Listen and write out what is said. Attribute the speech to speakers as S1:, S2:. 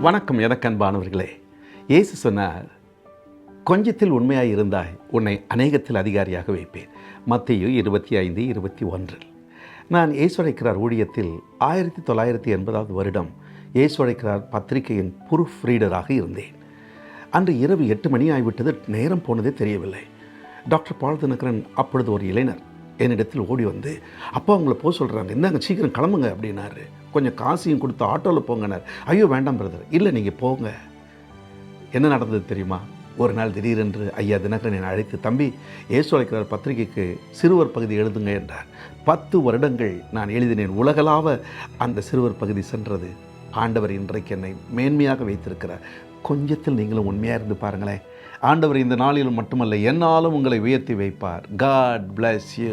S1: வணக்கம் எனக்கன்பானவர்களே இயேசு சொன்னார் கொஞ்சத்தில் உண்மையாக இருந்தாய் உன்னை அநேகத்தில் அதிகாரியாக வைப்பேன். மத்திய இருபத்தி ஐந்து இருபத்தி ஒன்றில் நான் இயேசுழைக்கிறார் ஊழியத்தில் ஆயிரத்தி தொள்ளாயிரத்தி எண்பதாவது வருடம். இயேசுழைக்கிறார் பத்திரிகையின் ப்ரூஃப் ரீடராக இருந்தேன். அன்று இரவு எட்டு மணி ஆகிவிட்டது நேரம் போனதே தெரியவில்லை. டாக்டர் பாலதினகரன் அப்பொழுது ஒரு இளைஞர். என்னிடத்தில் ஓடி வந்து அப்பா உங்களை போக சொல்கிறாங்க இந்தாங்க சீக்கிரம் கிளம்புங்க அப்படின்னாரு. கொஞ்சம் காசையும் கொடுத்து ஆட்டோவில் போங்கனார் ஐயோ வேண்டாம் பிரதர் இல்லை நீங்கள் போங்க. என்ன நடந்தது தெரியுமா? ஒரு நாள் திடீரென்று ஐயா தினகரன் என்னை அழைத்து தம்பி ஏசு அழைக்கிறார் பத்திரிகைக்கு சிறுவர் பகுதி எழுதுங்க என்றார். பத்து வருடங்கள் நான் எழுதினேன். உலகளாவ அந்த சிறுவர் பகுதி சென்றது. ஆண்டவர் இன்றைக்கு என்னை மேன்மையாக வைத்திருக்கிறார் கொஞ்சத்தில் நீங்களும் உண்மையாக இருந்து பாருங்களேன். ஆண்டவர் இந்த நாளிலும் மட்டுமல்ல என்னாலும் உங்களை உயர்த்தி வைப்பார். God bless you